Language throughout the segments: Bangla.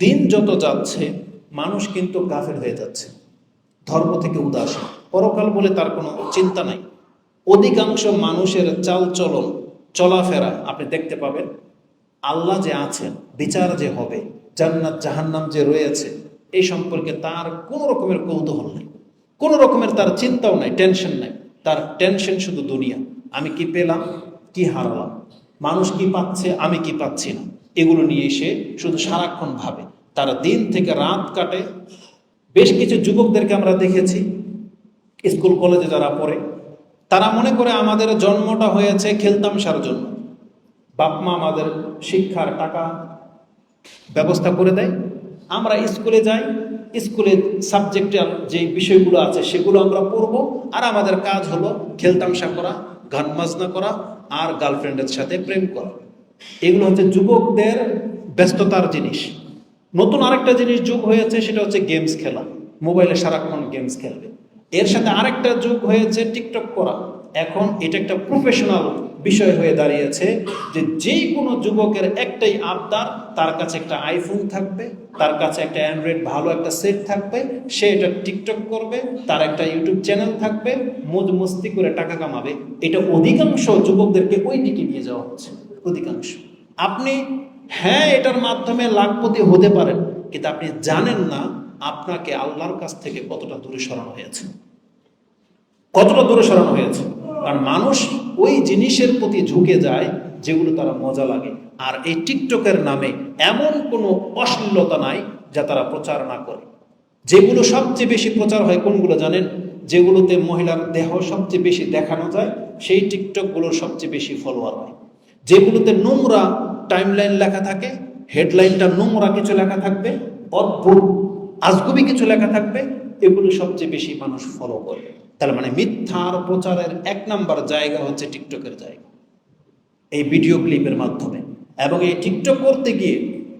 দিন যত যাচ্ছে, মানুষ কিন্তু কাফের হয়ে যাচ্ছে। ধর্ম থেকে উদাসীন পরকাল বলে তার কোনো চিন্তা নাই। অধিকাংশ মানুষের চালচলন, চলাফেরা আপনি দেখতে পাবেন। আল্লাহ যে আছেন, বিচার যে হবে, জান্নাত, জাহান্নাম যে রয়েছে, এই সম্পর্কে তার কোনো রকমের কৌতূহল নেই। কোনো রকমের তার চিন্তাও নাই টেনশন নাই। তার টেনশন শুধু দুনিয়া। আমি কি পেলাম, কি হারালাম? মানুষ কি পাচ্ছে, আমি কি পাচ্ছি না? এগুলো নিয়ে সে শুধু সারাক্ষণ ভাবে। তারা দিন থেকে রাত কাটে। বেশ কিছু যুবকদেরকে আমরা দেখেছি, স্কুল, কলেজে যারা পড়ে। তারা মনে করে আমাদের জন্মটা হয়েছে খেলতামশার জন্য। বাপ মা আমাদের শিক্ষার টাকা, ব্যবস্থা করে দেয়। আমরা স্কুলে যাই, স্কুলে সাবজেক্টের যে বিষয়গুলো আছে সেগুলো আমরা পড়ব। আর আমাদের কাজ হলো খেলতামশা করা, গান বাজনা করা, আর গার্লফ্রেন্ডের সাথে প্রেম করা। এগুলো হচ্ছে যুবকদের ব্যস্ততার জিনিস। নতুন আরেকটা জিনিস যুগ হয়েছে, সেটা হচ্ছে গেমস খেলা। মোবাইলে সারাক্ষণ গেমস খেলবে। এর সাথে আরেকটা যুগ হয়েছে টিকটক করা। এখন এটা একটা প্রফেশনাল বিষয় হয়ে দাঁড়িয়েছে যে যে কোনো যুবকের একটাই আবদার, তার কাছে একটা আইফোন থাকবে, তার কাছে একটা অ্যান্ড্রয়েড ভালো একটা সেট থাকবে, সে এটা টিকটক করবে, তার একটা ইউটিউব চ্যানেল থাকবে মজ মস্তি করে টাকা কামাবে। এটা অধিকাংশ যুবকদেরকে ওই দিকে নিয়ে যাওয়া হচ্ছে। অধিকাংশ। আপনি হ্যাঁ এটার মাধ্যমে লাখপতি হতে পারেন, কিন্তু আপনি জানেন না আপনাকে আল্লাহর কাছ থেকে কতটা দূরে সরানো হয়েছে। কতটা দূরে সরানো হয়েছে। কারণ মানুষ ওই জিনিসের প্রতি ঝুঁকে যায় যেগুলো তারা মজা লাগে। আর এই টিকটকের নামে এমন কোনো অশ্লীলতা নাই যা তারা প্রচার না করে। যেগুলো সবচেয়ে বেশি প্রচার হয় কোনগুলো জানেন? যেগুলোতে মহিলার দেহ সবচেয়ে বেশি দেখানো যায়, সেই টিকটকগুলোর সবচেয়ে বেশি ফলোয়ার হয়। যেগুলোতে নোংরা টাইমলাইন লেখা থাকে হেডলাইনটা নোংরা কিছু লেখা থাকবে, অদ্ভুত, আজগুবি কিছু লেখা থাকবে, এগুলো সবচেয়ে বেশি মানুষ ফলো করে। তাহলে মানে মিথ্যার প্রচারের এক নাম্বার জায়গা হচ্ছে টিকটকের জায়গা। এই ভিডিও ক্লিপের মাধ্যমে। এবং এই টিকটক করতে গিয়ে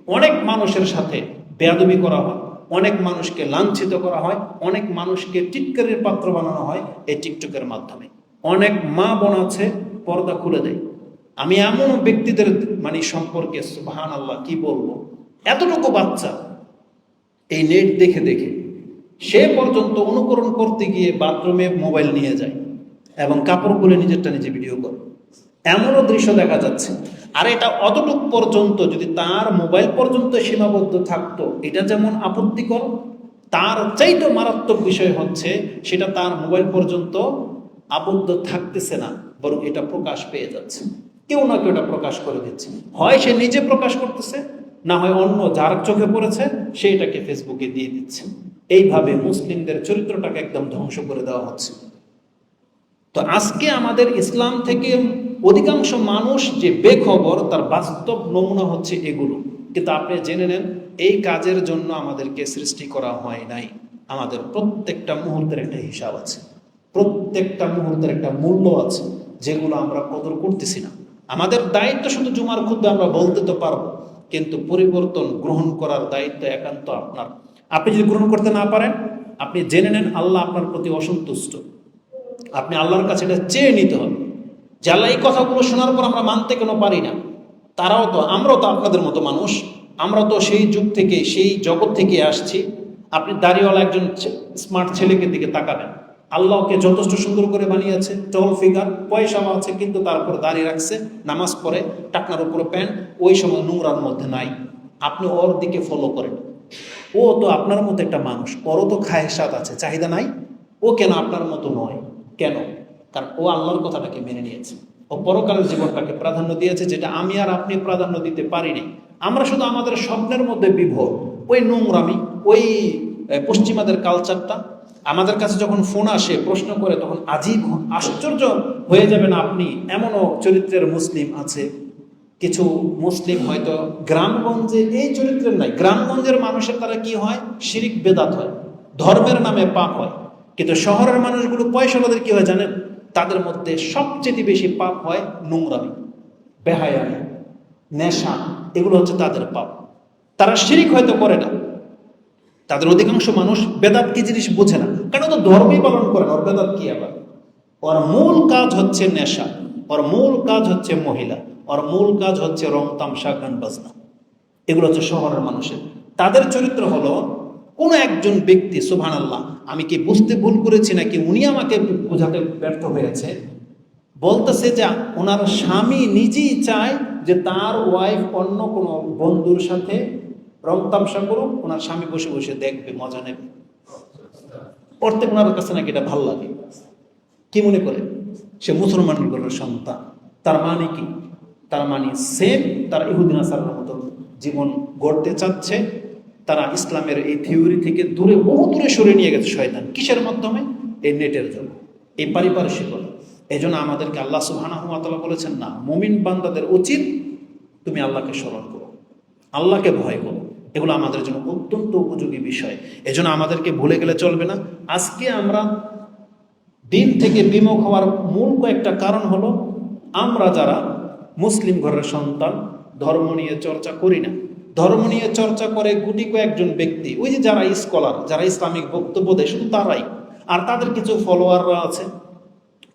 অনেক মানুষের সাথে বেয়াদবি করা হয়, অনেক মানুষকে লাঞ্ছিত করা হয়, অনেক মানুষকে টিটকারির পাত্র বানানো হয় এই টিকটকের মাধ্যমে। অনেক মা বোন আছে, পর্দা খুলে দেয়। আমি এমন ব্যক্তিদের মানে সম্পর্কে সুবাহান আল্লাহ কি বলব? এতটুকু বাচ্চা এই নেট দেখে দেখে, সে পর্যন্ত অনুকরণ করতে গিয়ে বাথরুমে মোবাইল নিয়ে যায় এবং কাপড় খুলে নিজেরটা নিজে ভিডিও করে। এমনও দৃশ্য দেখা যাচ্ছে। আর এটা অতটুক পর্যন্ত যদি তার মোবাইল পর্যন্ত সীমাবদ্ধ থাকতো, এটা যেমন আপত্তিকর, তার চাইতে মারাত্মক বিষয় হচ্ছে সেটা তার মোবাইল পর্যন্ত আবদ্ধ থাকতেছে না, বরং এটা প্রকাশ পেয়ে যাচ্ছে। কেউ না কেউ এটা প্রকাশ করে দিচ্ছে। হয় সে নিজে প্রকাশ করতেছে, না হয় অন্য যার চোখে পড়েছে, সে এটাকে ফেসবুকে দিয়ে দিচ্ছে। এইভাবে মুসলিমদের চরিত্রটাকে একদম ধ্বংস করে দেওয়া হচ্ছে। তো আজকে আমাদের ইসলাম থেকে অধিকাংশ মানুষ যে বেখবর, তার বাস্তব নমুনা হচ্ছে এগুলো। কিন্তু আপনি জেনে নেন, এই কাজের জন্য আমাদেরকে সৃষ্টি করা হয় নাই। আমাদের প্রত্যেকটা মুহূর্তের একটা হিসাব আছে। প্রত্যেকটা মুহূর্তের একটা মূল্য আছে, যেগুলো আমরা কদর করতেছি না। আমাদের দায়িত্ব শুধু জুমার খুদ্ আমরা বলতে তো পারব, কিন্তু পরিবর্তন গ্রহণ করার দায়িত্ব একান্ত আপনার। আপনি যদি গ্রহণ করতে না পারেন, আপনি জেনে নেন আল্লাহ আপনার প্রতি অসন্তুষ্ট। আপনি আল্লাহর কাছে এটা চেয়ে নিতে হবে। যে আল্লাহ এই কথাগুলো শোনার পর আমরা মানতে কেন পারি না, তারাও তো, আমরাও তো আপনাদের মতো মানুষ। আমরা তো সেই যুগ থেকে, সেই জগৎ থেকে আসছি। আপনি দাড়িওয়ালা একজন স্মার্ট ছেলেকে দিকে তাকাবেন। আল্লাহকে যথেষ্ট সুন্দর করে বানিয়েছে টল ফিগার পয়সা আছে, কিন্তু তারপর দাঁড়িয়ে রাখছে, নামাজ পড়ে, টাকনার উপরে প্যান্ট, ওই সময় নোংরার মধ্যে নাই। আপনি ওর দিকে ফলো করেন। ও তো আপনার মতো একটা মানুষ, ওরও তো খায়সাত আছে, চাহিদা নাই। ও কেন আপনার মতো নয়? কেন? কারণ ও আল্লাহর কথাটাকে মেনে নিয়েছে। ও পরকালের জীবনটাকে প্রাধান্য দিয়েছে, যেটা আমি আর আপনি প্রাধান্য দিতে পারিনি। আমরা শুধু আমাদের স্বপ্নের মধ্যে বিভোর। ওই নোংরামি, ওই পশ্চিমাদের কালচারটা আমাদের কাছে যখন ফোন আসে, প্রশ্ন করে, তখন আজীব আশ্চর্য হয়ে যাবেন আপনি, এমনও চরিত্রের মুসলিম আছে। কিছু মুসলিম হয়তো গ্রামগঞ্জে, এই চরিত্রের নাই, গ্রামগঞ্জের মানুষের তারা কি হয়? শিরিক বেদাত হয়, ধর্মের নামে পাপ হয়। কিন্তু শহরের মানুষগুলো পয়সালাদের কি হয় জানেন? তাদের মধ্যে সবচেয়ে বেশি পাপ হয় নোংরামি, বেহায়ামি, নেশা, এগুলো হচ্ছে তাদের পাপ। তারা শিরিক হয়তো করে না তাদের অধিকাংশ মানুষ বেদাত কি জিনিস বোঝে না। কারণ তো ধর্মই পালন করে না? ওর বেদাত কি আবার? ওর মূল কাজ হচ্ছে নেশা। ওর মূল কাজ হচ্ছে মহিলা। ওর মূল কাজ হচ্ছে রং তামসা গান, বাজনা। এগুলো হচ্ছে শহরের মানুষের। তাদের চরিত্র হলো, কোনো একজন ব্যক্তি সুভান আল্লাহ আমি কি বুঝতে ভুল করেছি নাকি উনি আমাকে বোঝাতে ব্যর্থ হয়েছে? বলতেছে যে ওনার স্বামী নিজেই চায় যে তার ওয়াইফ অন্য কোনো বন্ধুর সাথে রং তামসা করুক, ওনার স্বামী বসে বসে দেখবে, মজা নেবে। পড়তে ওনার কাছে নাকি এটা ভালো লাগে। কি মনে করে? সে মুসলমান ঘরের সন্তান। তার মানে কি? তার মানে সেম তার ইহুদিন আসারের মতো জীবন গড়তে চাচ্ছে। তারা ইসলামের এই থিওরি থেকে দূরে, বহু দূরে সরে নিয়ে গেছে শয়তান। কিসের মাধ্যমে? এই নেটের জন্য। এই পারিপার্শ্বিকতা। এই জন্য আমাদেরকে আল্লাহ সুহানা সুবাহানহমাতালা বলেছেন না, মমিন বান্দাদের উচিত তুমি আল্লাহকে স্মরণ করো। আল্লাহকে ভয় করো। এগুলো আমাদের জন্য অত্যন্ত উপযোগী বিষয়। এজন্য আমাদেরকে ভুলে গেলে চলবে না। আজকে আমরা দিন থেকে বিমুখ হওয়ার মূল কয়েকটা কারণ হলো, আমরা যারা মুসলিম ঘরের সন্তান, ধর্ম নিয়ে চর্চা করি না। ধর্ম নিয়ে চর্চা করে গুটি কয়েকজন ব্যক্তি, ওই যে যারা স্কলার যারা ইসলামিক বক্তব্য দেয়, শুধু তারাই। আর তাদের কিছু ফলোয়াররা আছে,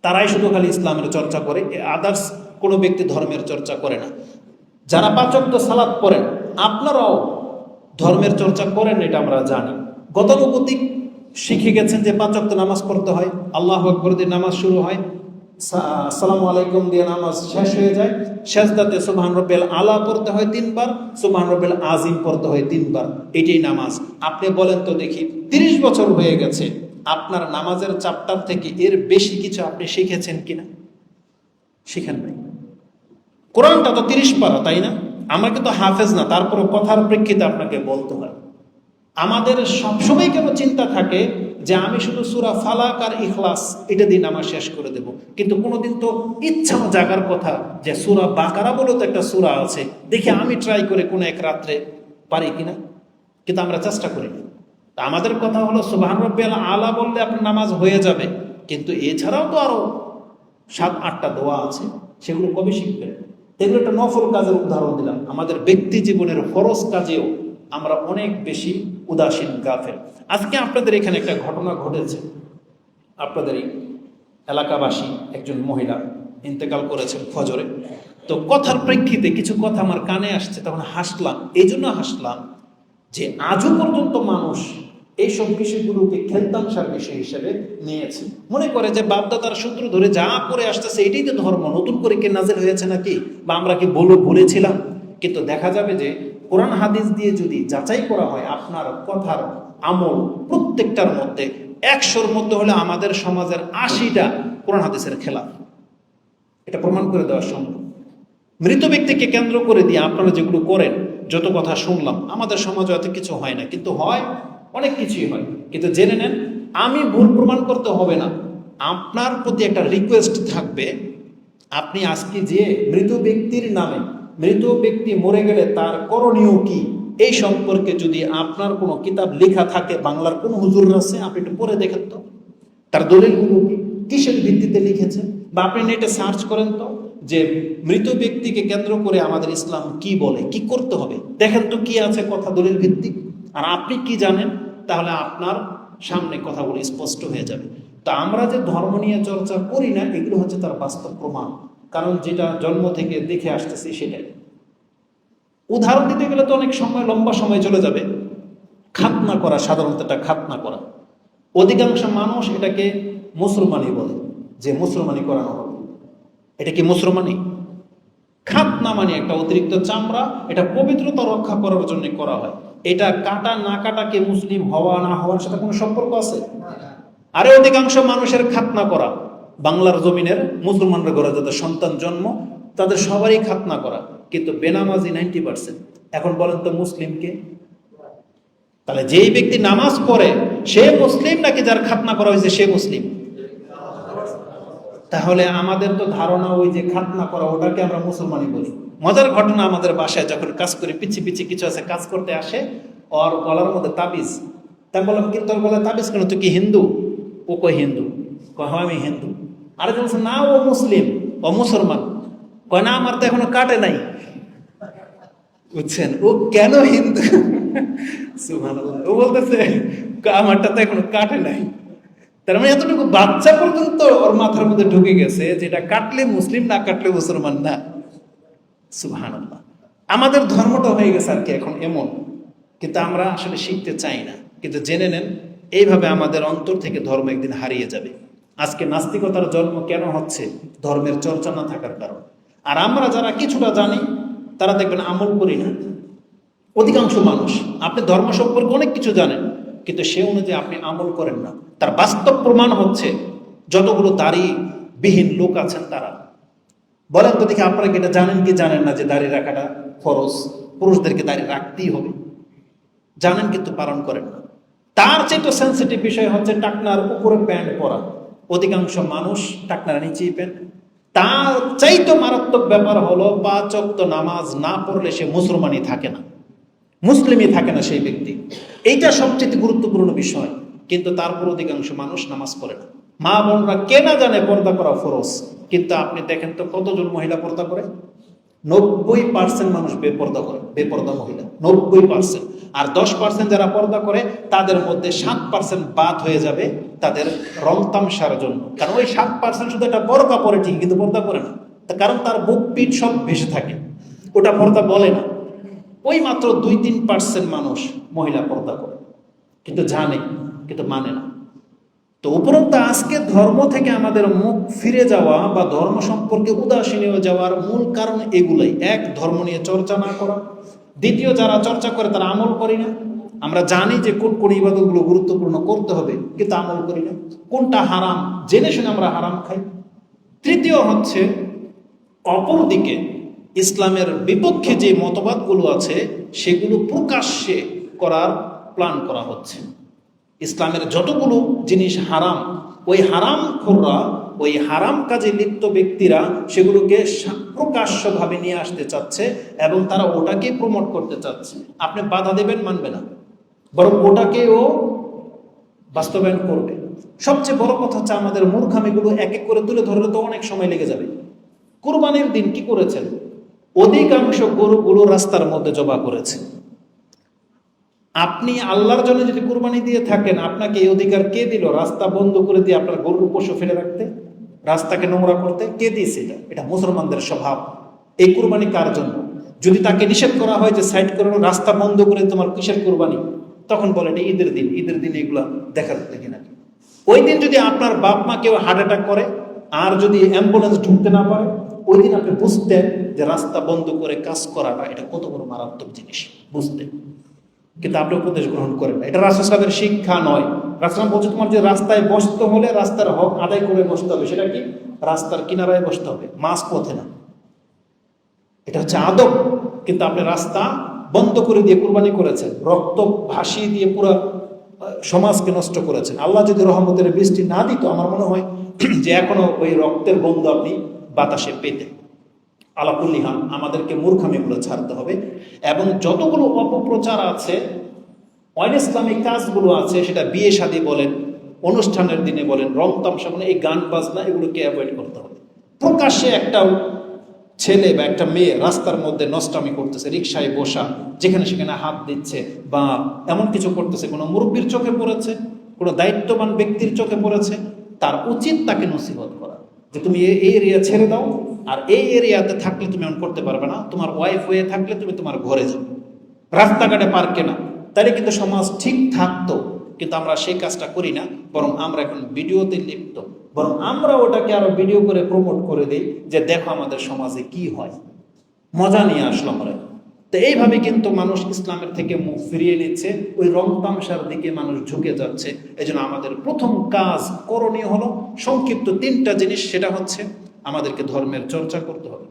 তারাই শুধু খালি ইসলামের চর্চা করে আদার্স কোনো ব্যক্তি ধর্মের চর্চা করে না। যারা পাচক তো সালাদ করেন আপনারাও ধর্মের চর্চা করেন, এটা আমরা জানি। গতানুগতিক শিখে গেছেন যে পাঁচক নামাজ পড়তে হয়, আল্লাহ আকবর দিয়ে নামাজ শুরু হয় আসসালামু আলাইকুম দিয়ে নামাজ শেষ হয়ে যায় শেষদাতে সুবহান রব্বেল আলা পড়তে হয় তিনবার, সুবহান রব্বেল আজিম পড়তে হয় তিনবার, এটাই নামাজ। আপনি বলেন তো দেখি, তিরিশ বছর হয়ে গেছে, আপনার নামাজের চাপটার থেকে এর বেশি কিছু আপনি শিখেছেন কিনা? শিখেন নাই। কোরআনটা তো তিরিশ পারা, তাই না? আমরা কিন্তু হাফেজ না তারপরে কথার প্রেক্ষিতে আপনাকে বলতে হয়। আমাদের সবসময় কেন চিন্তা থাকে যে আমি শুধু সুরা ফালাক আর ইখলাস এটা দিন আমার শেষ করে দেব? কিন্তু কোনোদিন তো ইচ্ছা জাগার কথা যে সুরা বাকারা বলে তো একটা সুরা আছে, দেখি আমি ট্রাই করে কোনো এক রাত্রে পারি কিনা। কিন্তু আমরা চেষ্টা করি তা আমাদের কথা হলো, সুবাহান রব্বিআল আলা বললে আপনার নামাজ হয়ে যাবে, কিন্তু এছাড়াও তো আরও সাত আটটা দোয়া আছে, সেগুলো কবে শিখবেন? এগুলো একটা নফল কাজের উদাহরণ দিলাম। আমাদের ব্যক্তি জীবনের ফরজ কাজেও আমরা অনেক বেশি উদাসীন, গাফেল। আজকে আপনাদের এখানে একটা ঘটনা ঘটেছে। আপনাদের এলাকাবাসী একজন মহিলা ইন্তেকাল করেছেন ফজরে। তো কথার প্রেক্ষিতে কিছু কথা আমার কানে আসছে, তখন হাসলাম। এই জন্য হাসলাম যে আজও পর্যন্ত মানুষ এইসব বিষয়গুলোকে খেলতামশার বিষয় হিসেবে নিয়েছে। মনে করে যে বাপদাদার সূত্র ধরে যা করে আসতেছে, এটাই তো ধর্ম। নতুন করে কে নাজেল হয়েছে নাকি? বা আমরা কি বলো বলেছিলাম? কিন্তু দেখা যাবে যে কোরআন হাদিস দিয়ে যদি যাচাই করা হয়, আপনার কথার আমল প্রত্যেকটার মধ্যে একশোর মধ্যে হলে আমাদের সমাজের আশিটা কোরআন হাদিসের খেলা এটা প্রমাণ করে দেওয়া সম্ভব। মৃত ব্যক্তিকে কেন্দ্র করে দিয়ে আপনারা যেগুলো করেন, যত কথা শুনলাম, আমাদের সমাজে অত কিছু হয় না। কিন্তু হয় অনেক কিছুই হয়। কিন্তু জেনে নেন, আমি ভুল প্রমাণ করতে হবে না। আপনার প্রতি একটা রিকোয়েস্ট থাকবে, আপনি আজকে যে মৃত ব্যক্তির নামে, মৃত ব্যক্তি মরে গেলে তার করণীয় কি, এই সম্পর্কে যদি আপনার কোনো কিতাব লেখা থাকে, বাংলার কোন হুজুর আছে, আপনি একটু পড়ে দেখেন তো। তার দলিলগুলো কি? কিসের ভিত্তিতে লিখেছে? বা আপনি নেটে সার্চ করেন তো, যে মৃত ব্যক্তিকে কেন্দ্র করে আমাদের ইসলাম কি বলে, কি করতে হবে? দেখেন তো কি আছে কথা দলিল ভিত্তিক। আর আপনি কি জানেন? তাহলে আপনার সামনে কথাগুলো স্পষ্ট হয়ে যাবে। তা আমরা যে ধর্ম নিয়ে চর্চা করি না, এগুলো হচ্ছে তার বাস্তব প্রমাণ। কারণ যেটা জন্ম থেকে দেখে আসতেছি সেটাই। উদাহরণ দিতে গেলে তো অনেক সময়, লম্বা সময় চলে যাবে। খাতনা করা, সাধারণত এটা খাতনা করা। অধিকাংশ মানুষ এটাকে মুসলমানি বলে, যে মুসলমানি করানো হবে। এটা কি মুসলমানি? খাতনা মানে একটা অতিরিক্ত চামড়া, এটা পবিত্রতা রক্ষা করার জন্য করা হয়। এটা কাটা না কাটাকে মুসলিম হওয়া না হওয়ার সাথে কোনো সম্পর্ক আছে? আরে অধিকাংশ মানুষের খাতনা করা, বাংলার জমিনের মুসলমানরা ঘরে যাদের সন্তান জন্ম, তাদের সবারই খাতনা করা, কিন্তু বেনামাজি নাইনটি পার্সেন্ট। এখন বলেন তো মুসলিমকে? তাহলে যেই ব্যক্তি নামাজ পড়ে, সে মুসলিম নাকি যার খাতনা করা হয়েছে সে মুসলিম? তাহলে আমাদের তো ধারণা ওই যে খাতনা করা, ওটাকে আমরা মুসলমানই বলি। মজার ঘটনা আমাদের বাসায় যখন কাজ করি পিছি পিছি কিছু আছে, কাজ করতে আসে, ওর গলার মধ্যে তাবিজ। তা বললাম, কিন্তু তোর গলায় তাবিজ কেন? তুই কি হিন্দু? ও কই হিন্দু। কয় হ্যাঁ আমি হিন্দু। আরেকজন বলছে, না, ও মুসলিম, ও মুসলমান। কয়, না, আমার তো এখনও কাটে নাই। বুঝছেন? ও কেন হিন্দু? সুবহানাল্লাহ। ও বলতেছে, আমারটা তো এখনও কাটে নাই। তার মানে এতটুকু বাচ্চা পর্যন্ত ওর মাথার মধ্যে ঢুকে গেছে যেটা কাটলে মুসলিম, না কাটলে মুসলমান না। সুহান আমাদের ধর্মটা হয়ে গেছে আর কি এখন এমন। কিন্তু আমরা আসলে শিখতে চাই না। কিন্তু জেনে নেন, এইভাবে আমাদের অন্তর থেকে ধর্ম একদিন হারিয়ে যাবে। আজকে নাস্তিকতার জন্ম কেন হচ্ছে? ধর্মের চর্চা না থাকার কারণ। আর আমরা যারা কিছুটা জানি, তারা দেখবেন আমল করি না। অধিকাংশ মানুষ, আপনি ধর্ম সম্পর্কে অনেক কিছু জানেন। কিন্তু সে অনুযায়ী আপনি আমল করেন না। তার বাস্তব প্রমাণ হচ্ছে যতগুলো দাড়ি বিহীন লোক আছেন তারা। বলেন তো দেখি আপনারা এটা জানেন কি জানেন না যে দাড়ি রাখাটা খরচ পুরুষদেরকে দাড়ি রাখতেই হবে। জানেন কিন্তু পালন করেন না। তার চেয়ে সেন্সিটিভ বিষয় হচ্ছে টাকনার উপরে প্যান্ট পরা। অধিকাংশ মানুষ টাকনার নিচেই প্যান্ট। তার চাইতো মারাত্মক ব্যাপার হলো পাঁচ নামাজ না পড়লে সে মুসলমানই থাকে না। মুসলিমই থাকে না সেই ব্যক্তি। এইটা সবচেয়ে গুরুত্বপূর্ণ বিষয়। কিন্তু তারপর অধিকাংশ মানুষ নামাজ পড়ে না। মা বোনরা কে না জানে পর্দা করা ফরজ। কিন্তু আপনি দেখেন তো কতজন মহিলা পর্দা করে? নব্বই পার্সেন্ট মানুষ বেপর্দা করে, বেপর্দা মহিলা। নব্বই পার্সেন্ট আর দশ পার্সেন্ট যারা পর্দা করে, তাদের মধ্যে সাত পার্সেন্ট বাদ হয়ে যাবে তাদের রং তামসার জন্য। কারণ ওই সাত পার্সেন্ট শুধু একটা বড় কাপড়ে ঠিক, কিন্তু পর্দা করে না। কারণ তার বুক পিঠ সব ভেসে থাকে। ওটা পর্দা বলে না। ওই মাত্র দুই তিন পার্সেন্ট মানুষ মহিলা পর্দা করে। কিন্তু জানে, কিন্তু মানে না। তো উপরন্ত আজকে ধর্ম থেকে আমাদের মুখ ফিরে যাওয়া বা ধর্ম সম্পর্কে উদাসীন হয়ে যাওয়ার মূল কারণ এগুলোই। এক, ধর্ম নিয়ে চর্চা না করা। দ্বিতীয়, যারা চর্চা করে তারা আমল করি না। আমরা জানি যে কোন কোন ইবাদতগুলো গুরুত্বপূর্ণ করতে হবে, কিন্তু আমল করি না। কোনটা হারাম, জেনে শুনে আমরা হারাম খাই। তৃতীয় হচ্ছে, অপরদিকে ইসলামের বিপক্ষে যে মতবাদগুলো আছে, সেগুলো প্রকাশ্যে করার প্ল্যান করা হচ্ছে। ইসলামের যতগুলো জিনিস হারাম, ওই হারাম খোররা ওই হারাম কাজে লিপ্ত ব্যক্তিরা সেগুলোকে প্রকাশ্যভাবে নিয়ে আসতে চাচ্ছে এবং তারা ওটাকে প্রমোট করতে চাচ্ছে। আপনি বাধা দেবেন, মানবে না। বরং ওটাকেও বাস্তবায়ন করবে। সবচেয়ে বড় কথা হচ্ছে আমাদের মূর্খামিগুলো এক এক করে তুলে ধরলে তো অনেক সময় লেগে যাবে। কুরবানির দিন কি করেছেন? অধিকাংশ গরুগুলো রাস্তার মধ্যে জবা করেছে। আপনি আল্লাহর জন্য যদি কুরবানি দিয়ে থাকেন, আপনাকে এই অধিকার কে দিল? রাস্তা বন্ধ করে দিয়ে আপনার গরুর পশু ফেলে রাখতে? রাস্তাকে নোংরা করতে? কে দিয়েছে এটা? এটা মুসলমানদের স্বভাব। এই কুরবানি কার জন্য? যদি তাকে নিষেধ করা হয় যে সাইড করে রাস্তা বন্ধ করে তোমার কিসের কুরবানি? তখন বলে, এটা ঈদের দিন। ঈদের দিন এগুলা দেখার দেখি নাকি ওই দিন যদি আপনার বাপ মা কেউ হার্ট অ্যাটাক করে, আর যদি অ্যাম্বুলেন্স ঢুকতে না পারে ওই দিন আপনি বুঝতেন যে রাস্তা বন্ধ করে কাজ করাটা এটা কত বড় মারাত্মক জিনিস। বুঝতেন। কিন্তু আপনি উপদেশ গ্রহণ করেন না। এটা রাসুল সাহেবের শিক্ষা নয়। রাসুলাম বলছে, তোমার যে রাস্তায় বসতে হলে রাস্তার হক আদায় করে বসতে হবে। সেটা কি? রাস্তার কিনারায় বসতে হবে। মাছ পথে না। এটা হচ্ছে আদব। কিন্তু আপনি রাস্তা বন্ধ করে দিয়ে কুরবানি করেছেন, রক্ত ভাসিয়ে দিয়ে পুরো সমাজকে নষ্ট করেছেন। আল্লাহ যদি রহমতের বৃষ্টি না দিত, আমার মনে হয় যে এখনও ওই রক্তের বন্ধ আপনি বাতাসে পেতে। আলাপুল্লিহান আমাদেরকে মূর্খামিগুলো ছাড়তে হবে এবং যতগুলো অপপ্রচার আছে অন ইসলামিক কাজগুলো আছে, সেটা বিয়ে শাদী বলেন, অনুষ্ঠানের দিনে বলেন, রং তামসা বলেন, এই গান বাজনা, এগুলোকে অ্যাভয়েড করতে হবে। প্রকাশ্যে একটা ছেলে বা একটা মেয়ে রাস্তার মধ্যে নষ্টামি করতেছে রিক্সায় বসা, যেখানে সেখানে হাত দিচ্ছে, বা এমন কিছু করতেছে, কোনো মুরব্বীর চোখে পড়েছে, কোনো দায়িত্ববান ব্যক্তির চোখে পড়েছে, তার উচিত তাকে নসিহত যে তুমি এই এরিয়া ছেড়ে দাও, আর এই এরিয়াতে থাকলে তুমি এমন করতে পারবে না। তোমার ওয়াইফ হয়ে থাকলে তুমি তোমার ঘরে যাও। রাস্তাঘাটে পার্কে না। তাহলে কিন্তু সমাজ ঠিক থাকতো, কিন্তু আমরা সেই কাজটা করি না, বরং আমরা এখন ভিডিওতে লিপ্ত। বরং আমরা ওটাকে আরও ভিডিও করে প্রমোট করে দিই যে দেখো আমাদের সমাজে কি হয়। মজা নিয়ে আসলো আমরা। তো এইভাবে কিন্তু মানুষ ইসলামের থেকে মুখ ফিরিয়ে নিচ্ছে। ওই রং তামসার দিকে মানুষ ঝুঁকে যাচ্ছে। এই আমাদের প্রথম কাজ করণীয় হলো সংক্ষিপ্ত তিনটা জিনিস, সেটা হচ্ছে আমাদেরকে ধর্মের চর্চা করতে হবে।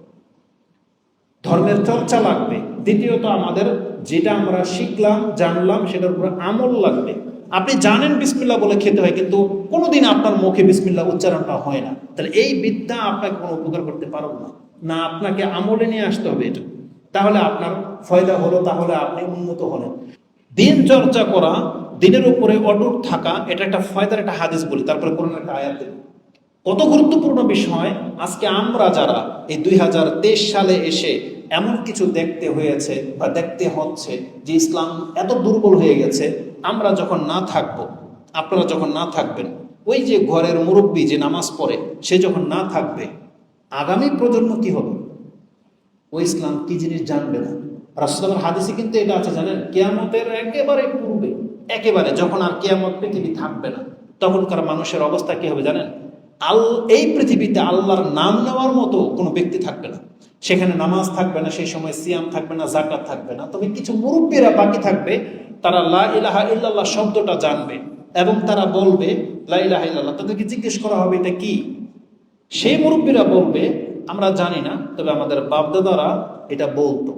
ধর্মের চর্চা লাগবে। দ্বিতীয়ত আমাদের যেটা আমরা শিখলাম, জানলাম, সেটার উপরে আমল লাগবে। আপনি জানেন বিসমিল্লা বলে খেতে হয়, কিন্তু কোনোদিন আপনার মুখে বিসমিল্লা উচ্চারণটা হয় না। তাহলে এই বিদ্যা আপনাকে কোনো উপকার করতে পারব না। না, আপনাকে আমলে নিয়ে আসতে হবে এটা। তাহলে আপনার ফয়দা হলো, তাহলে আপনি উন্নত হলেন। দিন চর্চা করা দিনের উপরে অটুট থাকা, এটা একটা ফয়দার একটা হাদিস বলি, তারপরে কোনো একটা আয়াত দেব কত গুরুত্বপূর্ণ বিষয়, আজকে আমরা যারা এই দুই হাজার তেইশ সালে এসে এমন কিছু দেখতে হয়েছে বা দেখতে হচ্ছে যে ইসলাম এত দুর্বল হয়ে গেছে, আমরা যখন না থাকব, আপনারা যখন না থাকবেন, ওই যে ঘরের মুরব্বী যে নামাজ পড়ে, সে যখন না থাকবে, আগামী প্রজন্ম কি হবে? ওই ইসলাম কি জিনিস জানবে না। রাসুলের হাদিসে কিন্তু এটা আছে, জানেন? কেয়ামতের একেবারে পূর্বে একেবারে যখন আর কেয়ামত পৃথিবী থাকবে না, তখনকার মানুষের অবস্থা কি হবে জানেন? আল, এই পৃথিবীতে আল্লাহর নাম নেওয়ার মতো কোনো ব্যক্তি থাকবে না। সেখানে নামাজ থাকবে না, সেই সময় সিয়াম থাকবে না জাকাত থাকবে না। তবে কিছু মুরব্বীরা বাকি থাকবে, তারা লা ইলাহা ইল্লাল্লাহ শব্দটা জানবে এবং তারা বলবে, লা ইলাহা ইল্লাল্লাহ। তাদেরকে জিজ্ঞেস করা হবে, এটা কি? সেই মুরব্বীরা বলবে, আমরা জানি না, তবে আমাদের বাপদাদারা এটা বলতো।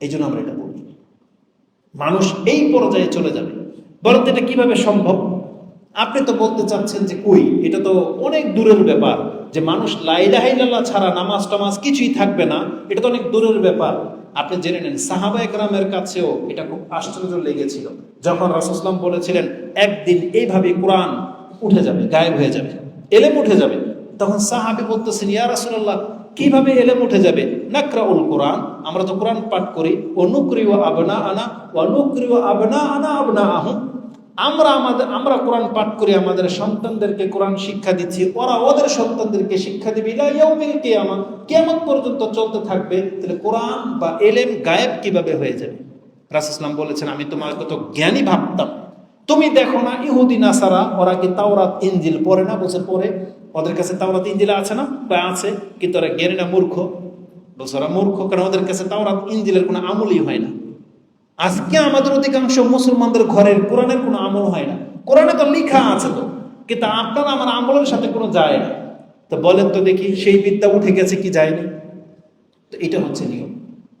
এই জন্য আমরা এটা বলি। মানুষ এই পর্যায়ে চলে যাবে। বলেন এটা কীভাবে সম্ভব? আপনি তো বলতে চাচ্ছেন যে কই? এটা তো অনেক দূরের ব্যাপার যে মানুষ লাইলাহাইল্লাহ ছাড়া নামাজ টামাজ কিছুই থাকবে না, এটা তো অনেক দূরের ব্যাপার। আপনি জেনে নেন, সাহাবা একরামের কাছেও এটা খুব আশ্চর্য লেগেছিল। যখন রাসুসলাম বলেছিলেন, একদিন এইভাবে কোরআন উঠে যাবে, গায়েব হয়ে যাবে, এলেম উঠে যাবে। তখন সাহাবি বলতেছেন, ইয়া রাসুল্লাহ কীভাবে এলেম উঠে যাবে? নাকরাউল কোরআন, আমরা তো কোরআন পাঠ করি। ও নুকরি ও আবনা আনা ও নুকরি ও আবনা আনা আবনা আহুম আমরা আমাদের, আমরা কোরআন পাঠ করি, আমাদের সন্তানদেরকে কোরআন শিক্ষা দিচ্ছি। ওরা ওদের সন্তানদেরকে শিক্ষা দিবে কিয়ামা। কিয়ামত পর্যন্ত চলতে থাকবে। তাহলে কোরআন বা এলেম গায়েব কীভাবে হয়ে যাবে? রাসূল ইসলাম বলেছেন, আমি তোমাকে তো জ্ঞানী ভাবতাম। তুমি দেখো না ইহুদি, নাসারা, ওরা কি তাওরাত ইঞ্জিল পড়ে না? বলছে, পড়ে। ওদের কাছে তাওরাত ইঞ্জিল আছে না? বা আছে, কিন্তু ওরা জ্ঞানী না মূর্খ। বলছে, ওরা মূর্খ, কারণ ওদের কাছে তাওরাত ইঞ্জিলের কোনো আমলই হয় না। আজকে আমাদের অধিকাংশ মুসলমানদের ঘরের কোরআনের কোনো আমল হয় না। কোরআনে তো লেখা আছে তো, কিন্তু আপনার আমার আমলের সাথে কোনো যায় না। তো বলেন তো দেখি, সেই বিদ্যা উঠে গেছে কি যায়নি? তো এটা হচ্ছে নিয়ম।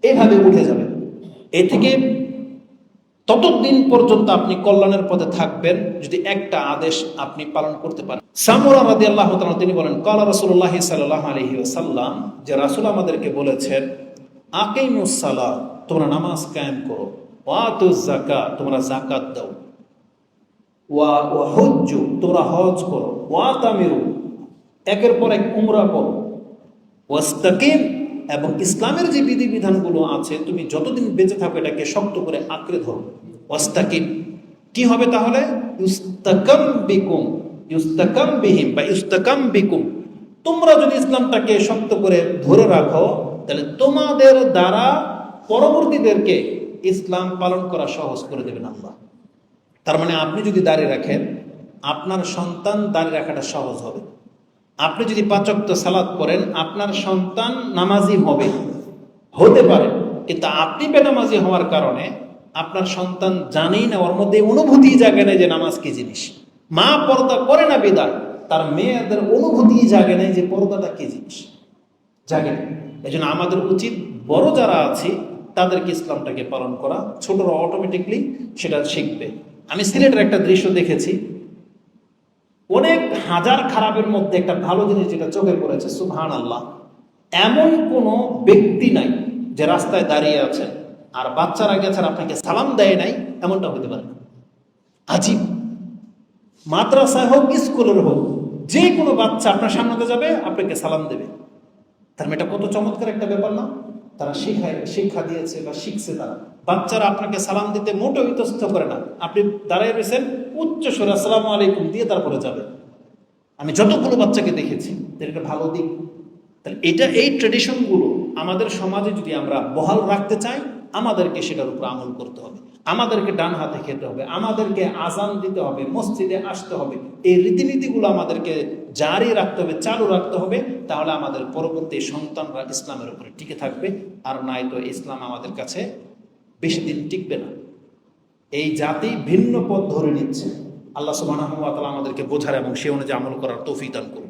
এইভাবে উঠে যাবে। এ থেকে ততদিন পর্যন্ত আপনি কল্যাণের পথে থাকবেন, যদি একটা আদেশ আপনি পালন করতে পারেন। সামুরা রাদি আল্লাহ তিনি বলেন, কালা রসুল্লাহ সাল্লাহ আলহি সাল্লাম যে রাসুল আমাদেরকে বলেছেন আকিমুসালা তোমরা নামাজ কায়েম করো ওয়াতু জাকা তোমরা জাকাত দাও, ওয়া হজ্জু তোমরা হজ করো ওয়া তামিরু একের পর এক উমরা করো, ওয়াস্তাকিম, এবং ইসলামের যে বিধিবিধানগুলো আছে, তুমি যতদিন বেঁচে থাকো এটাকে শক্ত করে আঁকড়ে ধরো, ওয়াস্তাকিম, কি হবে তাহলে? ইউস্তাকাম বিকুম ইউস্তাকাম বিহিম বা ইউস্তাকাম বিকুম। তোমরা যদি ইসলামটাকে শক্ত করে ধরে রাখো, তাহলে তোমাদের দ্বারা পরবর্তীদেরকে ইসলাম পালন করা সহজ করে দেবেন আল্লাহ। তার মানে আপনি যদি দাঁড়িয়ে রাখেন, আপনার সন্তান দাঁড়িয়ে রাখাটা সহজ হবে। আপনি যদি পাচক্ত সালাদ করেন আপনার সন্তান নামাজি হবে। হতে পারে, কিন্তু আপনি বেনামাজি হওয়ার কারণে আপনার সন্তান জানেই না, ওর মধ্যে অনুভূতি জাগে না যে নামাজ কি জিনিস। মা পর্দা করে না বিদায় তার মেয়েদের অনুভূতি জাগে নাই যে পর্দাটা কি জিনিস। জাগে না এই জন্য আমাদের উচিত বড় যারা আছে, তাদেরকে ইসলামটাকে পালন করা। ছোটরা অটোমেটিকলি সেটা শিখবে। আমি সিলেটের একটা দৃশ্য দেখেছি। অনেক হাজার খারাপের মধ্যে একটা ভালো জিনিস যেটা চোখে পড়েছে সুবহান আল্লাহ এমন কোনো ব্যক্তি নাই যে রাস্তায় দাঁড়িয়ে আছেন আর বাচ্চারা গেছেন আপনাকে সালাম দেয় নাই, এমনটা হতে পারে না। আজীব। মাদ্রাসায় হোক, স্কুলের হোক, যে কোনো বাচ্চা আপনার সামনে যাবে, আপনাকে সালাম দেবে। তার মানে এটা কত চমৎকার একটা ব্যাপার না? তারা শিখায়, শিক্ষা দিয়েছে বা শিখছে তারা। বাচ্চারা আপনাকে সালাম দিতে মোটেও ইতস্থ করে না। আপনি দাঁড়ায় রয়েছেন, উচ্চ স্বরে আসসালামু আলাইকুম দিয়ে তারপরে যাবে। আমি যতগুলো বাচ্চাকে দেখেছি এটা ভালো দিক। তাহলে এটা, এই ট্রেডিশনগুলো আমাদের সমাজে যদি আমরা বহাল রাখতে চাই, আমাদেরকে সেটার উপর আমল করতে হবে। আমাদেরকে ডান হাতে খেতে হবে, আমাদেরকে আজান দিতে হবে, মসজিদে আসতে হবে, এই রীতিনীতিগুলো আমাদেরকে জারি রাখতে হবে, চালু রাখতে হবে, তাহলে আমাদের পরবর্তী সন্তানরা ইসলামের উপরে টিকে থাকবে, আর নাই তো ইসলাম আমাদের কাছে বেশি দিন টিকবে না। এই জাতি ভিন্ন পথ ধরে নিচ্ছে। আল্লাহ সুবাহ আমাদেরকে বোঝার এবং সে অনুযায়ী আমল করার তৌফিক দান করুন।